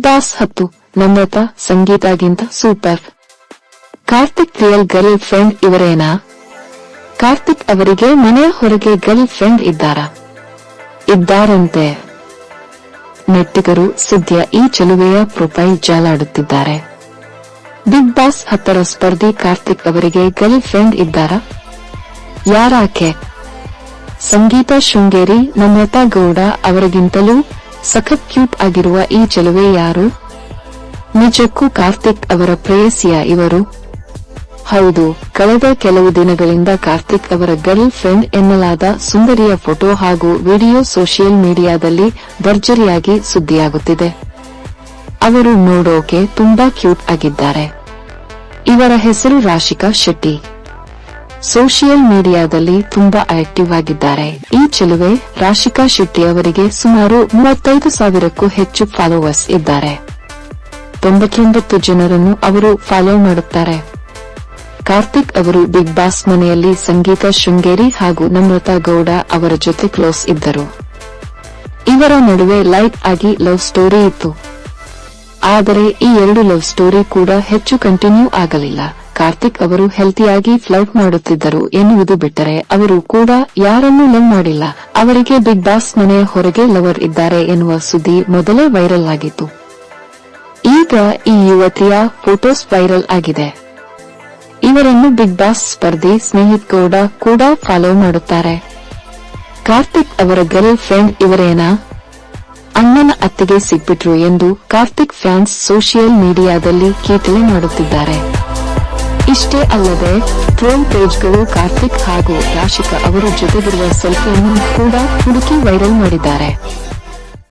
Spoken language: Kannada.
ಬಾಸ್ ಹತ್ತು ನಮ್ರತಾ ಸಂಗೀತಗಿಂತ super. Karthik real girlfriend ಇವರೇನಾ? ಕಾರ್ತಿಕ್ ಅವರಿಗೆ ಮನೆಯ ಹೊರಗೆ ಗರ್ಲ್ ಫ್ರೆಂಡ್ ಇದ್ದಾರಾ? ಇದ್ದಾರಂತೆ. ನೆಟ್ಟಿಗರು ಸದ್ಯ ಈ ಚೆಲುವೆಯ ಪ್ರೊಫೈಲ್ ಜಾಲಾಡುತ್ತಿದ್ದಾರೆ. ಬಿಗ್ ಬಾಸ್ ಹತ್ತರ ಸ್ಪರ್ಧಿ ಕಾರ್ತಿಕ್ ಅವರಿಗೆ ಗರ್ಲ್ ಫ್ರೆಂಡ್ ಇದ್ದಾರ? ಯಾರಾಕೆ? ಸಂಗೀತ ಶೃಂಗೇರಿ ನಮ್ರತಾ ಗೌಡ ಅವರಿಗಿಂತಲೂ ಸಖತ್ ಕ್ಯೂಟ್ ಆಗಿರುವ ಈ ಚೆಲುವೆ ಯಾರು? ನಿಜಕ್ಕೂ ಕಾರ್ತಿಕ್ ಅವರ ಪ್ರೇಯಸಿಯ ಇವರು? ಹೌದು, ಕಳೆದ ಕೆಲವು ದಿನಗಳಿಂದ ಕಾರ್ತಿಕ್ ಅವರ ಗರ್ಲ್ ಫ್ರೆಂಡ್ ಎನ್ನಲಾದ ಸುಂದರಿಯ ಫೋಟೋ ಹಾಗೂ ವಿಡಿಯೋ ಸೋಷಿಯಲ್ ಮೀಡಿಯಾದಲ್ಲಿ ಭರ್ಜರಿಯಾಗಿ ಸುದ್ದಿಯಾಗುತ್ತಿದೆ. ಅವರು ನೋಡೋಕೆ ತುಂಬಾ ಕ್ಯೂಟ್ ಆಗಿದ್ದಾರೆ. ಇವರ ಹೆಸರು ರಾಶಿಕಾ ಶೆಟ್ಟಿ. ಸೋಷಿಯಲ್ ಮೀಡಿಯಾದಲ್ಲಿ ತುಂಬಾ ಆಕ್ಟಿವ್ ಆಗಿದ್ದಾರೆ. ಈ ಚೆಲುವೆ ರಾಶಿಕಾ ಶೆಟ್ಟಿ ಅವರಿಗೆ ಸುಮಾರು ಮೂವತ್ತೈದು ಸಾವಿರಕ್ಕೂ ಹೆಚ್ಚು ಫಾಲೋವರ್ಸ್ ಇದ್ದಾರೆ. ತೊಂಬತ್ತೊಂಬತ್ತು ಜನರನ್ನು ಅವರು ಫಾಲೋ ಮಾಡುತ್ತಾರೆ. ಕಾರ್ತಿಕ್ ಅವರು ಬಿಗ್ ಬಾಸ್ ಮನೆಯಲ್ಲಿ ಸಂಗೀತ ಶೃಂಗೇರಿ ಹಾಗೂ ನಮ್ರತಾ ಗೌಡ ಅವರ ಜೊತೆ ಕ್ಲೋಸ್ ಇದ್ದರು. ಇವರ ನಡುವೆ ಲೈಟ್ ಆಗಿ ಲವ್ ಸ್ಟೋರಿ ಇತ್ತು. ಆದರೆ ಈ ಎರಡು ಲವ್ ಸ್ಟೋರಿ ಕೂಡ ಹೆಚ್ಚು ಕಂಟಿನ್ಯೂ ಆಗಲಿಲ್ಲ. ಕಾರ್ತಿಕ್ ಅವರು ಹೆಲ್ತಿಯಾಗಿ ಫ್ಲೌಟ್ ಮಾಡುತ್ತಿದ್ದರು ಎನ್ನುವುದು ಬಿಟ್ಟರೆ ಅವರು ಕೂಡ ಯಾರನ್ನೂ ಲವ್ ಮಾಡಿಲ್ಲ. ಅವರಿಗೆ ಬಿಗ್ ಬಾಸ್ ಮನೆಯ ಹೊರಗೆ ಲವರ್ ಇದ್ದಾರೆ ಎನ್ನುವ ಸುದ್ದಿ ಮೊದಲೇ ವೈರಲ್ ಆಗಿತ್ತು. ಈಗ ಈ ಯುವತಿಯ ಫೋಟೋಸ್ ವೈರಲ್ ಆಗಿದೆ. ಇವರನ್ನು ಬಿಗ್ ಬಾಸ್ ಸ್ಪರ್ಧಿ ಸ್ನೇಹಿತ್ ಗೌಡ ಕೂಡ ಫಾಲೋ ಮಾಡುತ್ತಾರೆ. ಕಾರ್ತಿಕ್ ಅವರ ಗರ್ಲ್ ಫ್ರೆಂಡ್ ಇವರೇನಾ? ಅಣ್ಣನ ಅತ್ತಿಗೆ ಸಿಕ್ಬಿಟ್ರು ಎಂದು ಕಾರ್ತಿಕ್ ಫ್ಯಾನ್ಸ್ ಸೋಷಿಯಲ್ ಮೀಡಿಯಾದಲ್ಲಿ ಕೀಟಲೆ ಮಾಡುತ್ತಿದ್ದಾರೆ. ಇಷ್ಟೇ ಅಲ್ಲದೆ ಟ್ರೋಲ್ ಪೇಜ್ಗಳು ಕಾರ್ತಿಕ್ ಹಾಗೂ ರಾಶಿಕಾ ಅವರ ಜೊತೆಗಿರುವ ಸೆಲ್ಫಿಯನ್ನು ಕೂಡ ಹುಡುಕಿ ವೈರಲ್ ಮಾಡಿದ್ದಾರೆ.